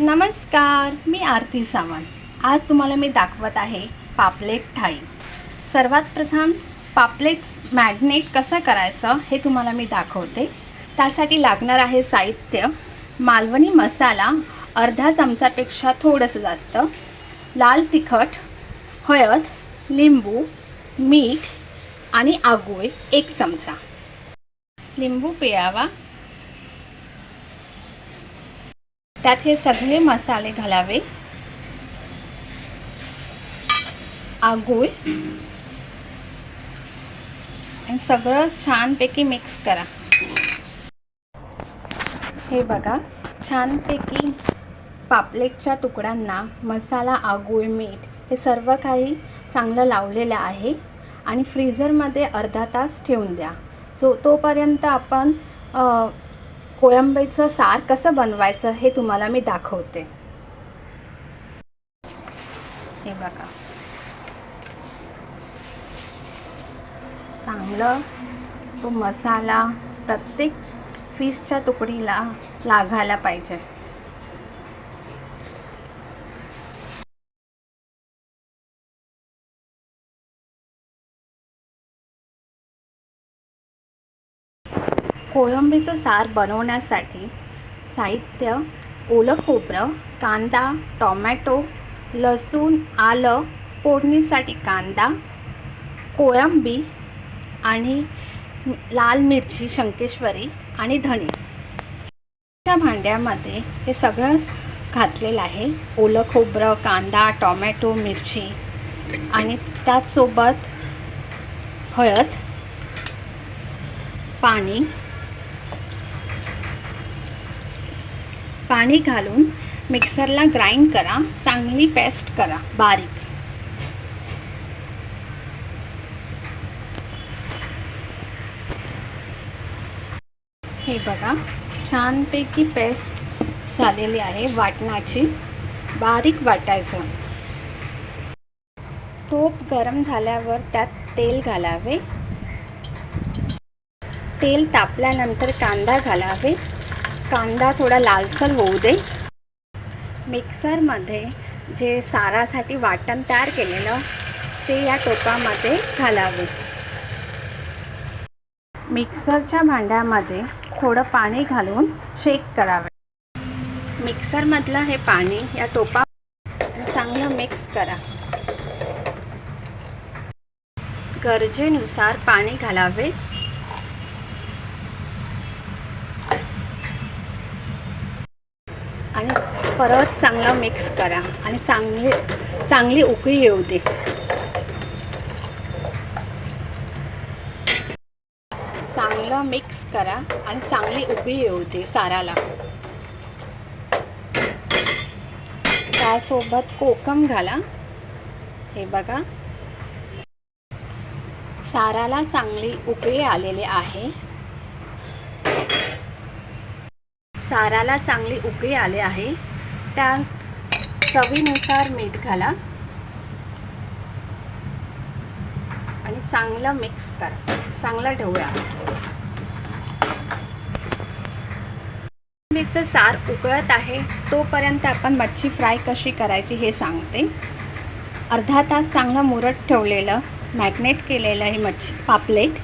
नमस्कार मी आरती सावंत. आज तुम्हाला मी दाखवत आहे पापलेट ठाई सर्वात प्रथम पापलेट मॅग्नेट कसं करायचं हे तुम्हाला मी दाखवते. त्यासाठी लागणार आहे साहित्य मालवणी मसाला अर्धा चमचापेक्षा थोडंसं जास्त लाल तिखट हळद लिंबू मीठ आणि आगोळ एक चमचा. लिंबू पिळावा. त्यात हे सगळे मसाले घालावे. आगोळ. आणि सगळं छानपैकी मिक्स करा. हे बघा छानपैकी पापलेटच्या तुकड्यांना मसाला आगोळ मीठ हे सर्व काही चांगलं लावलेलं आहे. आणि फ्रीझरमध्ये अर्धा तास ठेवून द्या. जो तोपर्यंत आपण कोळंबीचं सार कसं बनवायचं हे तुम्हाला मी दाखवते. हे बघा. चांगलं तो मसाला प्रत्येक फिशच्या तुकडीला लागायला पाहिजे. कोळंबीचं सार बनवण्यासाठी साहित्य ओलं खोबरं कांदा टोमॅटो लसूण आलं फोडणीसाठी कांदा कोळंबी आणि लाल मिरची शंकेश्वरी आणि धणे. त्या भांड्यामध्ये हे सगळं घातलेलं आहे. ओलं खोबरं कांदा टोमॅटो मिरची आणि त्याचसोबत हळद पाणी पाणी घालून मिक्सरला ग्राइंड करा. चांगली पेस्ट करा. बारीक. हे बघा छानपैकी पेस्ट झालेली आहे वाटणाची. बारीक वाटायचं. टोप गरम झाल्यावर त्यात तेल घालावे. तेल तापल्यानंतर कांदा घालावे. कांदा थोडा लालसर होऊ दे. मिक्सरमध्ये जे सारासाठी वाटण तयार केलेलं ते या टोपामध्ये घालावे. मिक्सरच्या भांड्यामध्ये थोडं पाणी घालून शेक करावे. मिक्सरमधलं हे पाणी या टोपा चांगलं मिक्स करा. गरजेनुसार पाणी घालावे आणि परत चांगला मिक्स करा आणि चांगली चांगली उकळी येऊ दे. चांगलं मिक्स करा आणि चांगली उकळी येऊ दे साराला. त्यासोबत कोकम घाला. हे बघा. साराला चांगली उकळी आलेली आहे. साराला चांगली उकळी आले आहे. त्यात चवीनुसार मीठ घाला. आणि चांगलं मिक्स करा. चांगलं ढवळा. कोथिंबीरचं सार उकळत आहे. तोपर्यंत आपण मच्छी फ्राय कशी करायची हे सांगते. अर्धा तास चांगलं मुरत ठेवलेलं मॅग्नेट केलेलं आहे मच्छी पापलेट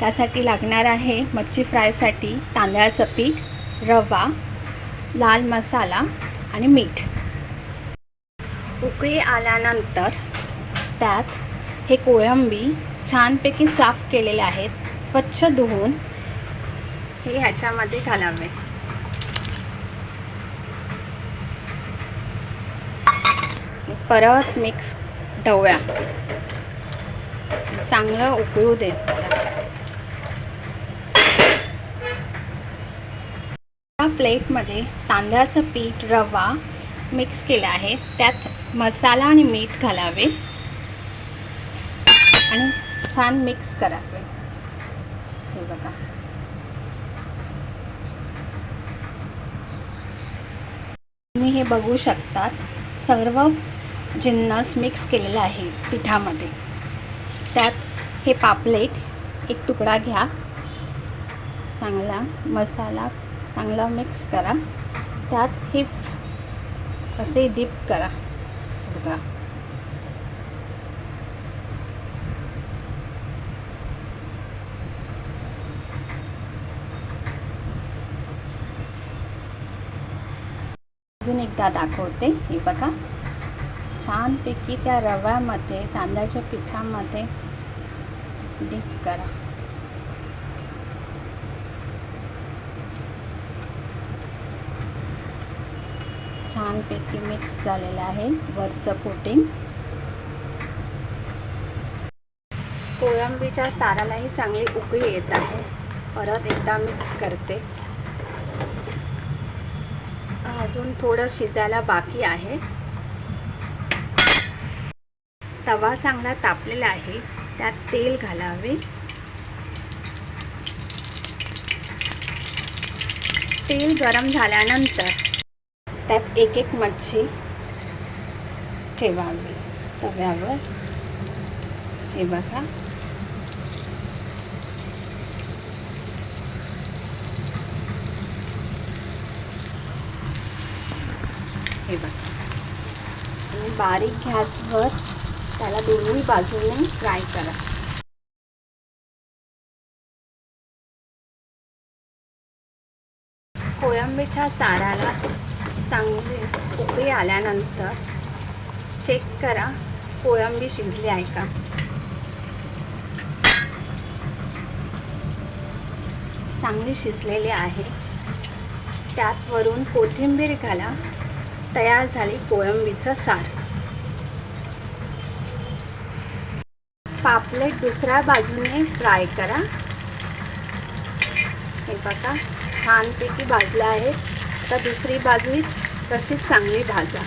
त्यासाठी लागणार आहे मच्छी फ्रायसाठी तांदळाचं पीठ रवा लाल मसाला आणि मीठ. उकळी आल्यानंतर त्यात हे कोळंबी छानपैकी साफ केलेले आहेत. स्वच्छ धुवून हे ह्याच्यामध्ये घालावे. परत मिक्स ढवळ्या चांगलं उकळू दे प्लेटमध्ये तांदळाचं पीठ रवा मिक्स केला आहे. त्यात मसाला आणि मीठ घालावे आणि छान मिक्स करावे. हे बघा. तुम्ही हे बघू शकतात. सर्व जिन्नस मिक्स केलेला आहे पिठामध्ये. त्यात हे पापलेट एक तुकडा घ्या. चांगला मसाला चांगला मिक्स करा. त्यात हे असे डिप करा. बघा. अजून एकदा दाखवते. हे बघा. छानपैकी त्या रव्यामध्ये तांदळाच्या पिठामध्ये डीप करा. छानपैकी मिक्स झालेलं आहे वरचं कोटिंग कोळंबीच्या सारालाही चांगली उकळी येत आहे. परत एकदा मिक्स करते. अजून थोडं शिजायला बाकी आहे. तवा चांगला तापलेला आहे. त्यात तेल घालावे. तेल गरम झाल्यानंतर त्यात एक एक मच्छी ठेवावी. तव्यावर. हे बघा. हे बघा. आणि बारीक गॅसवर त्याला दोन्ही बाजूने फ्राय करा. कोळंबीच्या साराला चांगली. उकळी आल्यानंतर चेक करा. कोळंबी शिजली आहे का? चांगली शिजलेली आहे. त्यात वरून कोथिंबीर घाला. तयार झाली कोळंबीचं सार. पापलेट दुसऱ्या बाजूने फ्राय करा. हे बघा छानपैकी भाजलं आहे. आता दुसरी बाजू तशीच चांगली भाजा.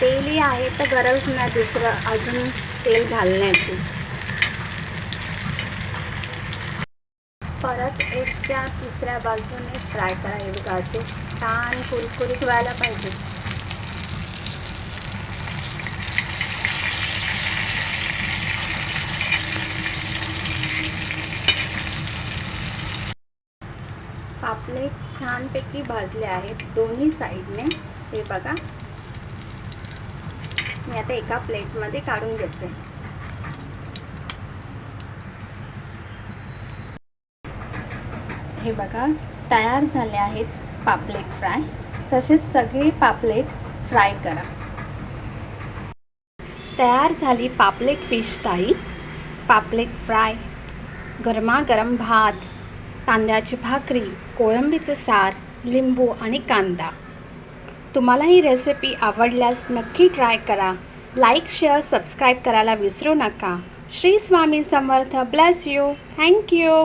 तेलही आहे तर गरज नाही दुसरं अजून तेल घालण्याची. परत एक त्या दुसऱ्या बाजूने फ्राय करायला असे छान कुरकुरीत व्हायला पाहिजे. पापलेट छानपैकी भाजले आहेत दोन्ही साईडने. हे बघा. मी आता एका प्लेटमध्ये काढून घेते. हे बघा तयार झाले आहेत पापलेट फ्राय. तसेच सगळे पापलेट फ्राय करा. तयार झाली पापलेट फिश थाळी पापलेट फ्राय. गरमागरम भात. तांदळाची भाकरी कोळंबीचं सार लिंबू आणि कांदा. तुम्हाला ही रेसिपी आवडल्यास नक्की ट्राय करा. लाईक शेअर सबस्क्राईब करायला विसरू नका. Shri Swami Samarth. Bless you thank you